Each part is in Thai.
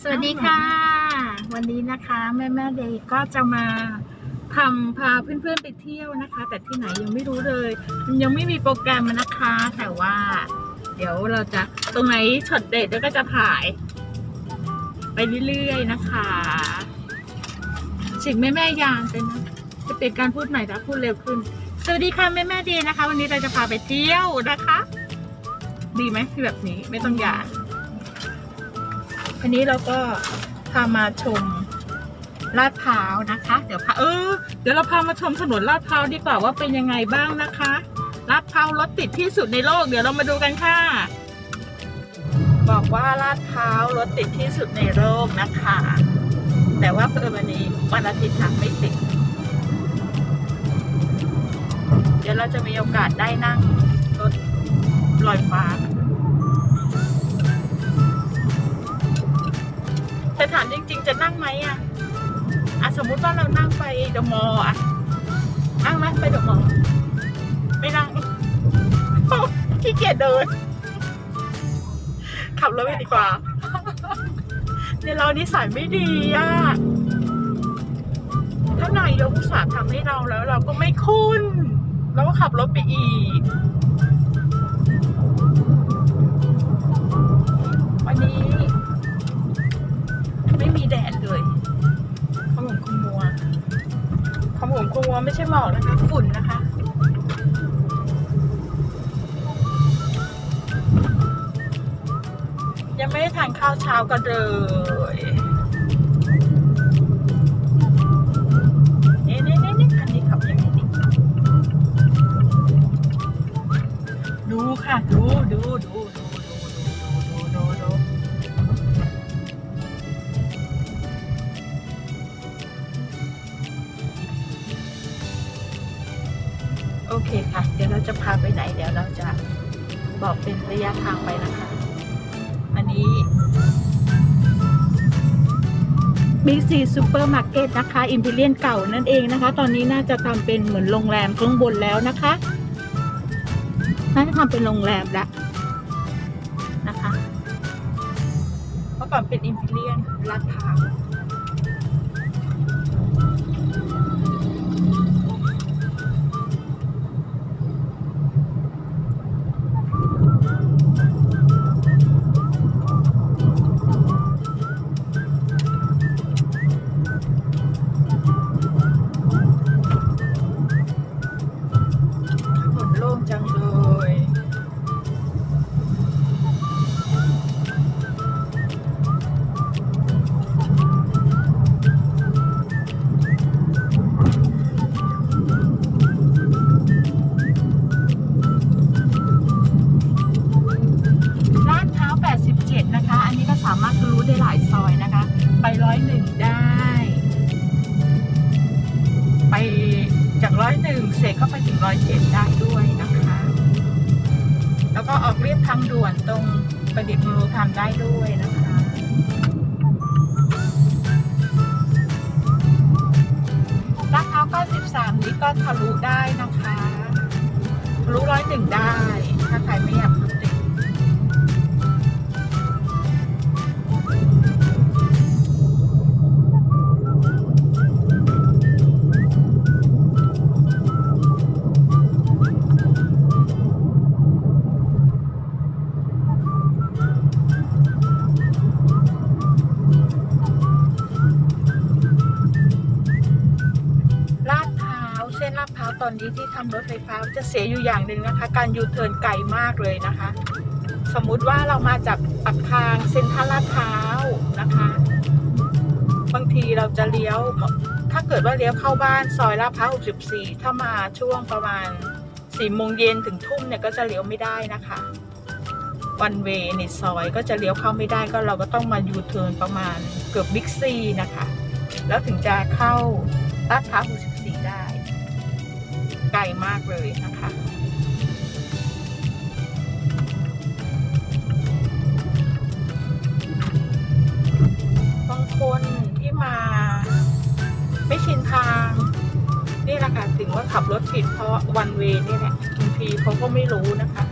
สวัสดีค่ะ วันนี้นะคะแม่แม่เดย์ก็จะมาทำพาเพื่อนๆไปเที่ยวนะคะ แต่ที่ไหนยังไม่รู้เลยยังไม่มีโปรแกรมนะคะ แต่ว่า เดี๋ยวเราจะตรงไหนช็อตเด็ดแล้วก็จะถ่าย ไปเรื่อยๆนะคะสิ่งแม่แม่ยานไปนะจะเปลี่ยนการพูดใหม่แล้วพูดเร็วขึ้น สวัสดีค่ะแม่แม่เดย์นะคะ วันนี้เราจะพาไปเที่ยวนะคะ ดีไหมที่แบบนี้ไม่ต้องยาน อันนี้เราก็พามาชมลาดพร้าวนะคะ เดี๋ยวพาเออเดี๋ยวเราพามาชมถนนลาดพร้าวดีกว่าว่าเป็นยังไงบ้างนะคะลาดพร้าวรถติดที่สุดในโลก เดี๋ยวเรามาดูกันค่ะ บอกว่าลาดพร้าวรถติดที่สุดในโลกนะคะ แต่ว่าเพื่อวันนี้วันอาทิตย์ทางไม่ติด เดี๋ยวเราจะมีโอกาสได้นั่งรถลอยฟ้า ไหมอะอะสมมุติว่าเรานั่งไปเดอะมอลล์อะนั่งไหมไปเดอะมอลล์ไม่นั่งขี้เกียจเดิน ขับรถไปดีกว่าในเรานิสัยไม่ดีอะถ้านายกอุตส่าห์ทำให้เราแล้ว เราก็ไม่คุ้นเราก็ขับรถไปอีก ไม่มีแดดเลยขมุมขมัวขมุมขมัวไม่ใช่หมอกนะคะ ฝุ่นนะคะยังไม่ได้ทานข้าวเช้ากันเลยนี่นี่นี่นี่คันนี้ขับยังไงนี่ดูค่ะ ดูดูดู คค่ะ เดี๋ยวเราจะพาไปไหน เดี๋ยวเราจะบอกเป็นระยะทางไปนะคะ อันนี้บิ๊กซีซูเปอร์มาร์เก็ตนะคะอิมพีเรียนเก่านั่นเองนะคะ ตอนนี้น่าจะทำเป็นเหมือนโรงแรมข้างบนแล้วนะคะ น่าจะทำเป็นโรงแรมแล้วนะคะ เมื่อก่อนเป็นอิมพีเรียนลาดพร้าว เสร็จก็ไปถึงร้อยเจ็ดได้ด้วยนะคะ แล้วก็ออกเรียบทางด่วนตรงประดิษฐ์มรุธรรมได้ด้วยนะคะลาดพร้าว93นี้ก็ทะลุได้นะคะทะลุร้อยหนึ่งได้ ถ้าใครไม่อยาก นี้ที่ทำรถไฟฟ้าจะเสียอยู่อย่างหนึ่งนะคะ การยูเทิร์นไกลมากเลยนะคะ สมมุติว่าเรามาจากปากทางเซ็นทรัลลาดพร้าวนะคะ บางทีเราจะเลี้ยว ถ้าเกิดว่าเลี้ยวเข้าบ้านซอยลาดพร้าว64 ถ้ามาช่วงประมาณ4โมงเย็นถึงทุ่มเนี่ยก็จะเลี้ยวไม่ได้นะคะวันเวในซอยก็จะเลี้ยวเข้าไม่ได้ก็เราก็ต้องมายูเทิร์นประมาณเกือบบิ๊กซีนะคะ แล้วถึงจะเข้าลาดพร้าว64ได้ ไกลมากเลยนะคะบางคนที่มาไม่ชินทางนี่แหละค่ะถึงว่าขับรถผิดเพราะวันเวนี่แหละบางทีเขาก็ไม่รู้นะคะ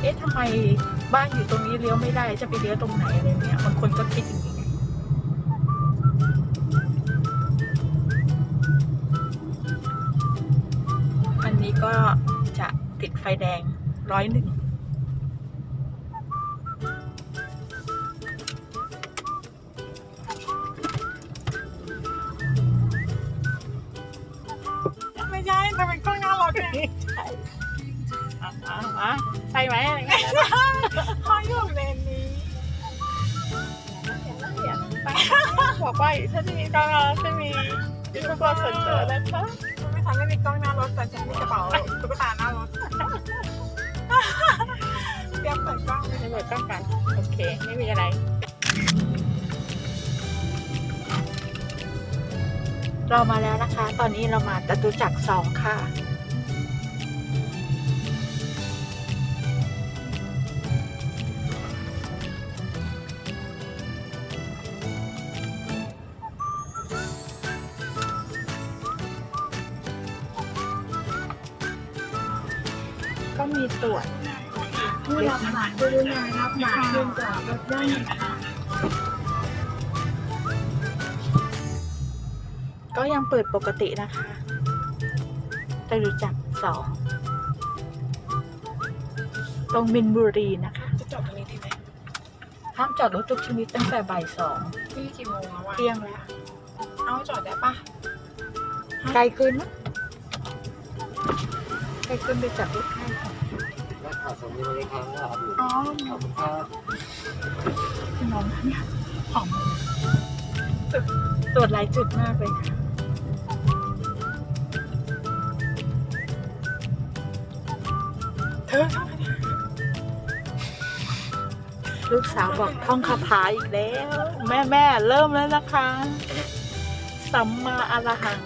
เอ๊ะทำไมบ้านอยู่ตรงนี้เลี้ยวไม่ได้จะไปเลี้ยวตรงไหนอะไรเงี้ยบางคนก็คิดอย่าง ก็จะติดไฟแดงร้อยหนึ่งไม่ใช่ทำเป็นกล้องหน้ารถไงอะอะอะใช่ไหมอะไรเงี้ยเขาอยู่เลนนี้บอกว่าถ้าจะมีกล้องเราจะมียูทูบเบอร์สนใจนะคะ ฉันไม่มีกล้องหน้ารถแต่ฉันมีกระเป๋าตุ๊กตาหน้ารถเตรียมเปิดกล้องเลยให้เปิดกล้องกันโอเค ไม่มีอะไร เรามาแล้วนะคะ ตอนนี้เรามาตตุจักรสองค่ะ มีตรวจผู้รับหมายกรุณารับหมายขึ้นจอดรถได้หนึ่งค่ะก็ยังเปิดปกตินะคะจตุจักรสองตรงมินบุรีนะคะ จะจอดตรงนี้ดีไหมห้ามจอดรถทุกชนิดตั้งแต่บ่ายสองนี่กี่โมงแล้ววะเที่ยงแล้วเอาจอดได้ปะไกลขึ้นนะไกลขึ้นไปจับรถ ใกล้ค่ะนักข่าวสมีบริการนะครับอยู่อ๋อขอบคุณครับพี่น้องเนี่ยหอมจุดตรวจหลายจุดมากเลยค่ะเธอลูกสาวบอกท่องคาถาอีกแล้ว แม่แม่เริ่มแล้วนะคะสัมมาอรหัง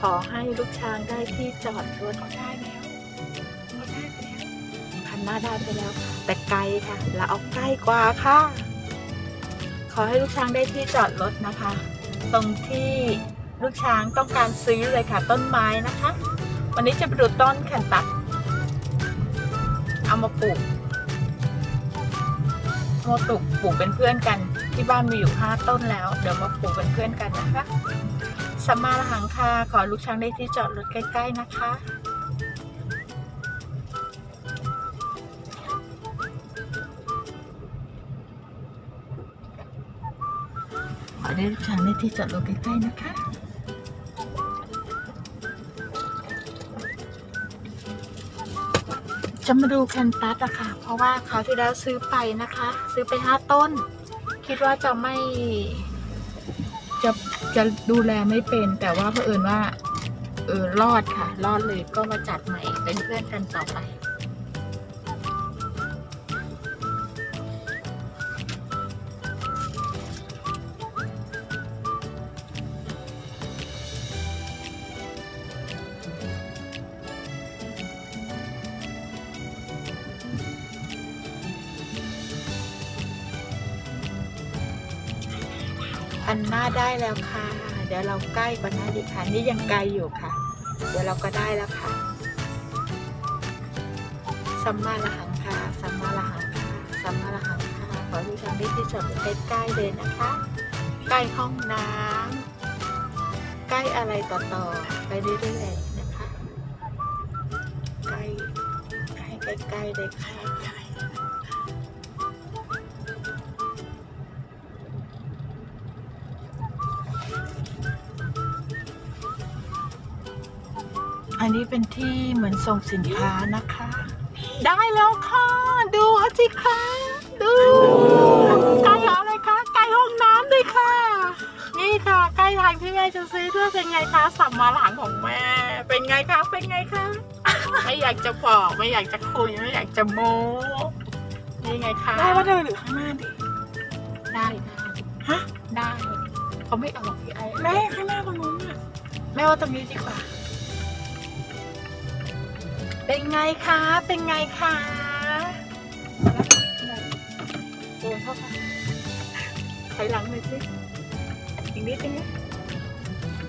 ขอให้ลูกช้างได้ที่จอดรถได้ได้แล้ว นหน้าได้ไปแล้ว แต่ไกลค่ะ เราเอาใกล้กว่าค่ะ ขอให้ลูกช้างได้ที่จอดรถนะคะ ตรงที่ลูกช้างต้องการซื้อเลยค่ะ ต้นไม้นะคะ วันนี้จะไปดูต้นแคนตัสเอามาปลูกเอามาปลูกปลูกเป็นเพื่อนกัน ที่บ้านมีอยู่ห้าต้นแล้ว เดี๋ยวมาปลูกเป็นเพื่อนกันนะคะสัมมาหังค่ะขอลูกช้างได้ที่จอดรถใกล้ ๆ นะคะ ขอได้ลูกช้างได้ที่จอดรถใกล้ๆนะคะจะมาดูแคนตัสอะค่ะ เพราะว่าคราที่แล้วซื้อไปนะคะ ซื้อไปห้าต้น คิดว่าจะไม่ จะจะดูแลไม่เป็น แต่ว่าเผอิญว่า เออรอดค่ะ รอดเลยก็มาจัดใหม่เป็นเพื่อนกันต่อไป อันหน้าได้แล้วค่ะ เดี๋ยวเราใกล้กว่าหน้าดีกค่ะ นี่ยังไกลอยู่ค่ะ เดี๋ยวเราก็ได้แล้วค่ะ สัมมาละหังค่ะสัมมาละหังค่ะสัมมาละหังค่ะ ขอที่ทางได้ที่จอดใกล้ๆเลยนะคะ ใกล้ห้องน้ำใกล้อะไรต่อๆ ไปเรื่อยๆนะคะ ใกล้ใกล้ใกล้ๆเลยค่ะ อันนี้เป็นที่เหมือนส่งสินค้านะคะ ได้แล้วค่ะ ดูเอาสิคะดูใกล้อะไรคะใกล้ห้องน้ำด้วยค่ะ นี่ค่ะใกล้ทางที่แม่จะซื้อด้วยเป็นไงคะสัมมาหลังของแม่ เป็นไงคะเป็นไงคะไม่อยากจะบอกไม่อยากจะคุยไม่อยากจะโม้นี่ไงคะได้ว่าเดินหรือข้างหน้าดิได้ได้ฮะได้เขาไม่ออกพี่ไอ้แม่ข้างหน้าตรงนู้นอะแม่ว่าตรงนี้ดีกว่า เป็นไงคะ เป็นไงคะโดนเข้าไปถอยหลังหน่อยสิอีกนิดนึงนะ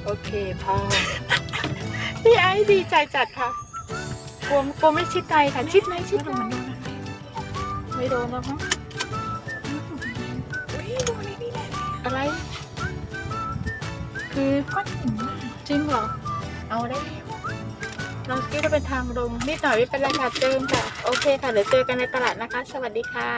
โอเคพอพี่ไอ้ดีใจจัดค่ะกลัวกลัวไม่ชิดในค่ะ ชิดในชิดในไม่โดนแล้วมั้งอุ้ยดูนี่นี่แหละอะไร คือก้อนหินมากจริงเหรอ เอาได้ เราคิดว่าเป็นทางลงนิดหน่อยไม่เป็นไรค่ะเจิมค่ะ โอเคค่ะ เดี๋ยวเจอกันในตลาดนะคะ สวัสดีค่ะ